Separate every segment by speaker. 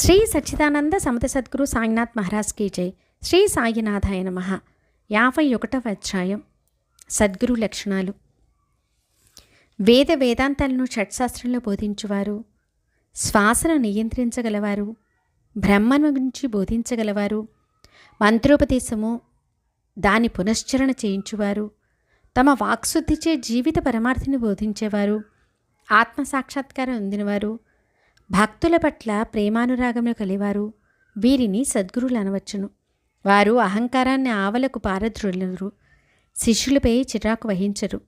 Speaker 1: శ్రీ సచ్చిదానంద సమత సద్గురు సాయినాథ్ మహారాజ్ కీ జై. శ్రీ సాయినాథాయ నమ. యాభై ఒకటవ అధ్యాయం. సద్గురు లక్షణాలు. వేద వేదాంతాలను షట్శాస్త్రంలో బోధించువారు. శ్వాసను నియంత్రించగలవారు. బ్రహ్మను గురించి బోధించగలవారు. మంత్రోపదేశము దాని పునశ్చరణ చేయించువారు. తమ వాక్శుద్ధిచే జీవిత పరమార్థిని బోధించేవారు. ఆత్మసాక్షాత్కారం అందినవారు. భక్తుల పట్ల ప్రేమానురాగములు కలివారు. వీరిని సద్గురులు అనవచ్చును. వారు అహంకారాన్ని ఆవలకు పారద్రులరు శిష్యులపై చిరాకు వహించరు.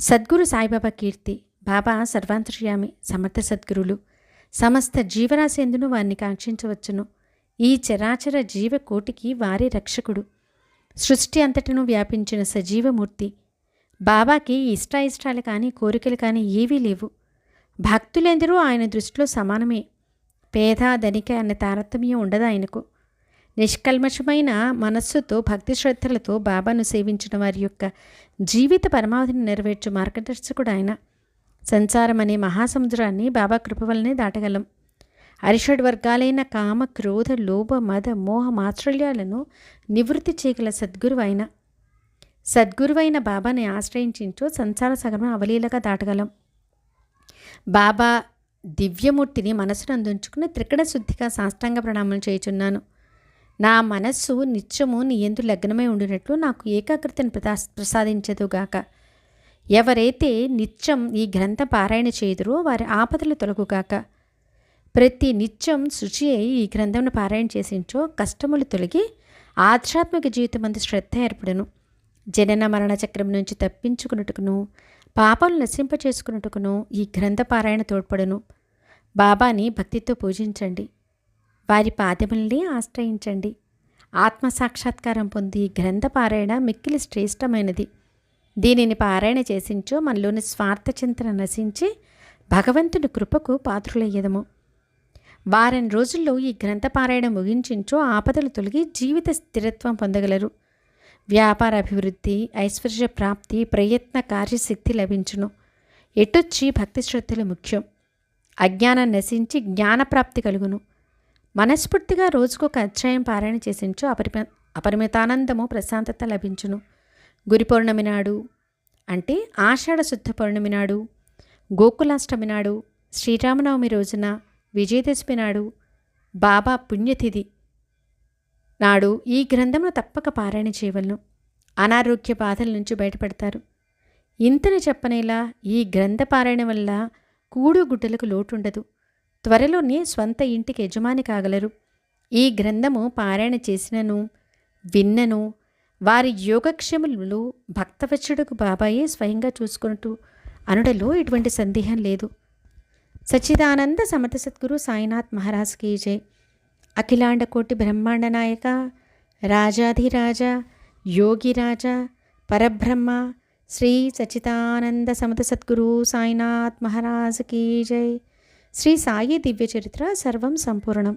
Speaker 1: సద్గురు సాయిబాబా కీర్తి బాబా సర్వాంతర్యామి సమర్థ సద్గురులు. సమస్త జీవరాశెందును వారిని కాంక్షించవచ్చును. ఈ చరాచర జీవకోటికి వారే రక్షకుడు. సృష్టి అంతటను వ్యాపించిన సజీవమూర్తి. బాబాకి ఇష్టాయిష్టాలు కానీ కోరికలు కానీ ఏవీ లేవు. భక్తులెందరూ ఆయన దృష్టిలో సమానమే. పేద ధనిక అనే తారతమ్యం ఉండదు ఆయనకు. నిష్కల్మషమైన మనస్సుతో భక్తి శ్రద్ధలతో బాబాను సేవించిన వారి యొక్క జీవిత పరమావధిని నెరవేర్చు మార్గదర్శకుడు ఆయన. సంసారం అనే మహాసముద్రాన్ని బాబా కృప వల్లనే దాటగలం. అరిషడ్ వర్గాలైన కామ క్రోధ లోభ మద మోహ మాత్సల్యాలను నివృత్తి చేయగల సద్గురువు ఆయన. సద్గురువైన బాబాని ఆశ్రయించించో సంసార సగమ అవలీలగా దాటగలం. బాబా దివ్యమూర్తిని మనసును అందించుకుని త్రికడ శుద్ధిగా సాష్టాంగ ప్రణామం చేయుచున్నాను. నా మనస్సు నిత్యము నీ ఎందు లగ్నమై ఉండినట్లు నాకు ఏకాగ్రతను ప్రదా ప్రసాదించదుగాక. ఎవరైతే నిత్యం ఈ గ్రంథ పారాయణ చేయుదురో వారి ఆపదలు తొలగుగాక. ప్రతి నిత్యం శుచి అయి ఈ గ్రంథంను పారాయణ చేసించో కష్టములు తొలగి ఆధ్యాత్మిక జీవితం అందు శ్రద్ధ ఏర్పడును. జనన మరణ చక్రం నుంచి తప్పించుకున్నట్టుకును. పాపాలు నశింపచేసుకున్నట్టుకును ఈ గ్రంథపారాయణ తోడ్పడును. బాబాని భక్తితో పూజించండి. వారి పాదముల్ని ఆశ్రయించండి. ఆత్మసాక్షాత్కారం పొంది గ్రంథ పారాయణ మిక్కిలి శ్రేష్టమైనది. దీనిని పారాయణ చేసించో మనలోని స్వార్థ చింతన నశించి భగవంతుని కృపకు పాత్రులయ్యదము. వారం రోజుల్లో ఈ గ్రంథ పారాయణ ముగించించో ఆపదలు తొలగి జీవిత స్థిరత్వం పొందగలరు. వ్యాపార అభివృద్ధి ఐశ్వర్య ప్రాప్తి ప్రయత్న కార్యశక్తి లభించును. ఎటొచ్చి భక్తి శ్రద్ధలు ముఖ్యం? అజ్ఞానం నశించి జ్ఞానప్రాప్తి కలుగును. మనస్ఫూర్తిగా రోజుకొక అధ్యాయం పారాయణ చేసించు అపరిమ అపరిమితానందము ప్రశాంతత లభించును. గురి పౌర్ణమి నాడు అంటే ఆషాఢ శుద్ధ పౌర్ణమి నాడు గోకులాష్టమి నాడు శ్రీరామనవమి రోజున విజయదశమి నాడు బాబా పుణ్యతిథి నాడు ఈ గ్రంథమును తప్పక పారాయణ చేయవలను. అనారోగ్య బాధల నుంచి బయటపడతారు. ఇంతని చెప్పనేలా ఈ గ్రంథ పారాయణ వల్ల కూడు గుడ్డలకు లోటుండదు. త్వరలోనే స్వంత ఇంటికి యజమాని కాగలరు. ఈ గ్రంథము పారాయణ చేసినను విన్నను వారి యోగక్షేములు భక్తవచ్చుడుకు బాబాయే స్వయంగా చూసుకున్నట్టు అనుడలో ఎటువంటి సందేహం లేదు. సచ్చిదానంద సమత సద్గురు సాయినాథ్ మహారాజ్ కీ జై. అఖిలాండకోటి బ్రహ్మాండ నాయక రాజాధిరాజ యోగిరాజ పరబ్రహ్మ శ్రీ సచితానంద సమత సద్గురు సాయినాథ్ మహారాజ్ కీ జై. శ్రీ సాయి దివ్య చరిత్ర సర్వం సంపూర్ణం.